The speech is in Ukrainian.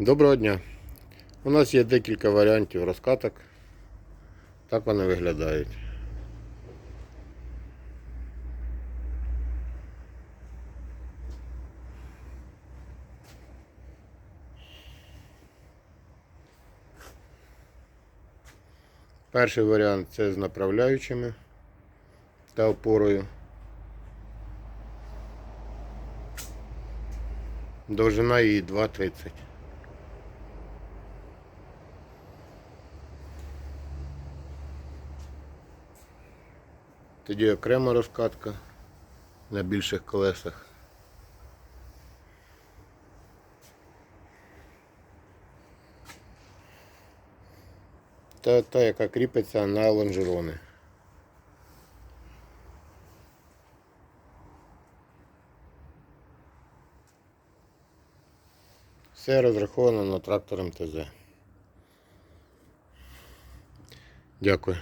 Доброго дня. У нас є декілька варіантів розкаток. Так вони виглядають. Перший варіант це з направляючими та опорою. Довжина її 2,30. Тоді окрема розкатка на більших колесах. Та та, яка кріпиться на лонжерони. Все розраховано на трактор МТЗ. Дякую.